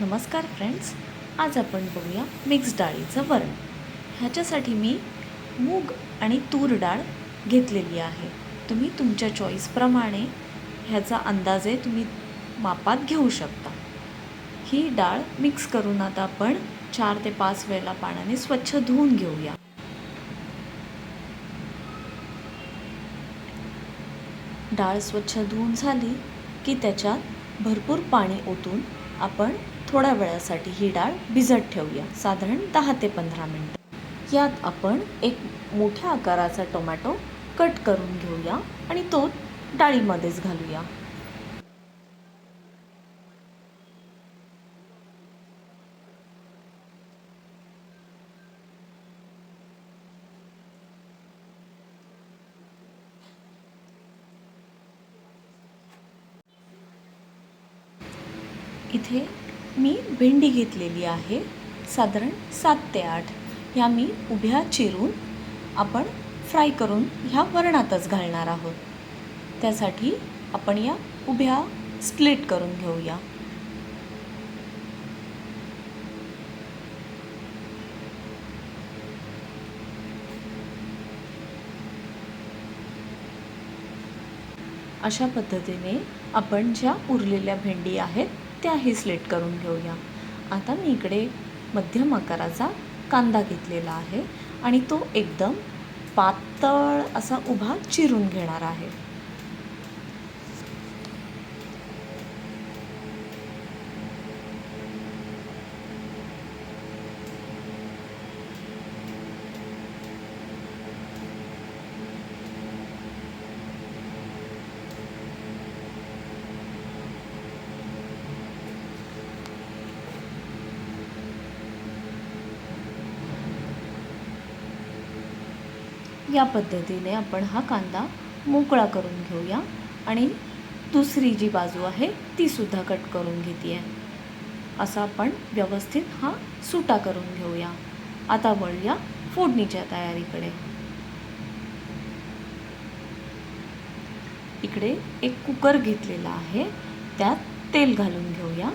नमस्कार फ्रेंड्स आज आपण बघूया मिक्स डाळीचं वरण. ह्याच्यासाठी मी मूग आणि तूर डाळ घेतलेली आहे. तुम्ही तुमच्या चॉईसप्रमाणे ह्याचा अंदाजे तुम्ही मापात घेऊ शकता. ही डाळ मिक्स करून आता आपण चार ते पाच वेळेला पाण्याने स्वच्छ धुवून घेऊया. डाळ स्वच्छ धुवून झाली की त्याच्यात भरपूर पाणी ओतून आपण थोड्या वेळासाठी ही डाळ भिजत ठेवूया. साधारण दहा ते पंधरा मिनटं. यात आपण एक मोठ्या आकाराचा टोमॅटो कट करून घेऊया आणि तो डाळीमध्येच घालूया. इथे मी भेंडी घेतलेली आहे. साधारण सात ते आठ. ह्या मी उभ्या चिरून आपण फ्राय करून ह्या वरणातच घालणार आहोत. त्यासाठी आपण या उभ्या स्प्लिट करून घेऊया. अशा पद्धतीने आपण ज्या उरलेल्या भेंडी आहेत त्याही स्लेट करून घेऊया. आता मी इकडे मध्यम आकाराचा कांदा घेतलेला आहे आणि तो एकदम पातळ असा उभा चिरून घेणार आहे. या पद्धतीने आपण हा कांदा मोकळा करून घेऊया आणि दुसरी जी बाजू आहे ती सुद्धा कट करून घेते आहे असा आपण व्यवस्थित हा सुटा करून घेऊया. आता वळूया फोडणीच्या तयारीकडे. इकडे एक कुकर घेतलेला आहे त्यात तेल घालून घेऊया.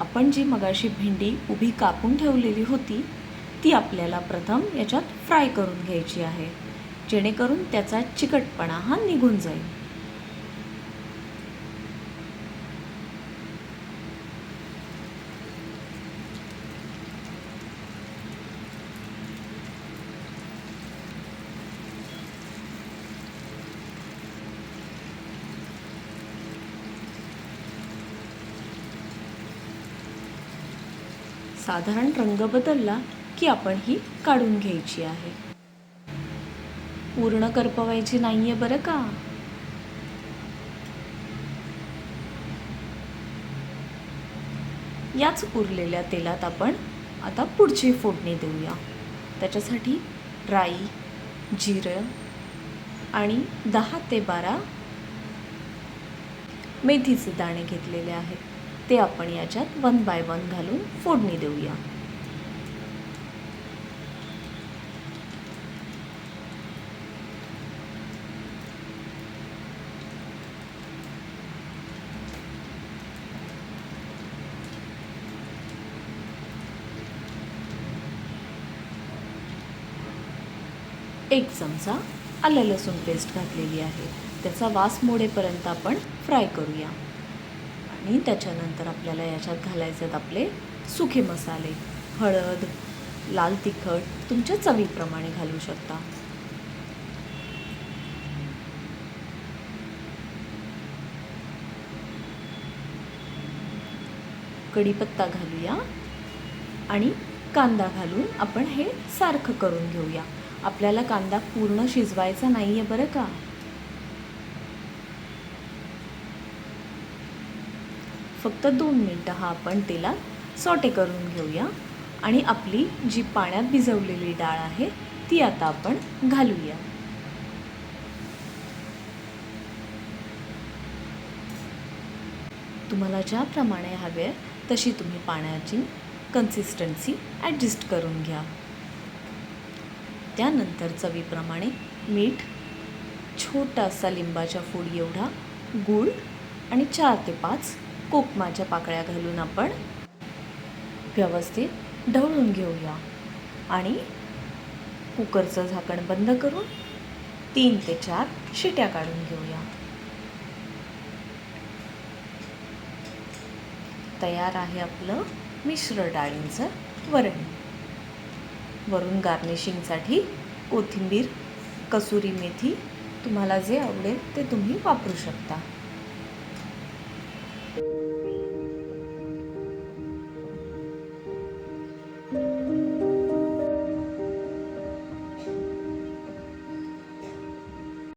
आपण जी मगाशी भेंडी उभी कापून ठेवलेली होती ती आपल्याला प्रथम याच्यात फ्राय करून घ्यायची आहे. जेणेकरून त्याचा चिकटपणा हा निघून जाईल. साधारण रंग बदलला की आपण ही काढून घ्यायची आहे. पूर्ण करपवायची नाहीये बरं का? याच उरलेल्या तेलात आपण आता पुढची फोडणी देऊया. त्याच्यासाठी राई जिरं आणि दहा ते बारा मेथीचे दाणे घेतलेले आहेत. ते आपण याच्यात वन बाय वन घालून फोडणी देऊया. एक चमचा आलं लसूण पेस्ट घातलेली आहे. त्याचा वास मोडेपर्यंत आपण फ्राय करूया. आणि त्याच्यानंतर आपल्याला याच्यात घालायचे आहेत आपले सुखे मसाले. हळद लाल तिखट तुमच्या चवीप्रमाणे घालू शकता. कढीपत्ता घालूया. आणि कांदा घालून आपण हे सारखं करून घेऊया. आपल्याला कांदा पूर्ण शिजवायचा नाही आहे बरं का? फक्त दोन मिनटं हा आपण तेलात सॉटे करून घेऊया. आणि आपली जी पाण्यात भिजवलेली डाळ आहे ती आता आपण घालूया. तुम्हाला ज्याप्रमाणे हवे तशी तुम्ही पाण्याची कन्सिस्टन्सी ॲडजस्ट करून घ्या. त्यानंतर चवीप्रमाणे मीठ छोटासा लिंबाच्या फोड एवढा गूळ आणि चार ते पाच कोकमाच्या पाकळ्या घालून आपण व्यवस्थित ढवळून घेऊया. आणि कुकरचं झाकण बंद करून तीन ते चार शिट्या काढून घेऊया. तयार आहे आपलं मिश्र डाळींचं वरण. वरून गार्निशिंगसाठी कोथिंबीर कसुरी मेथी तुम्हाला जे आवडेल ते तुम्ही वापरू शकता.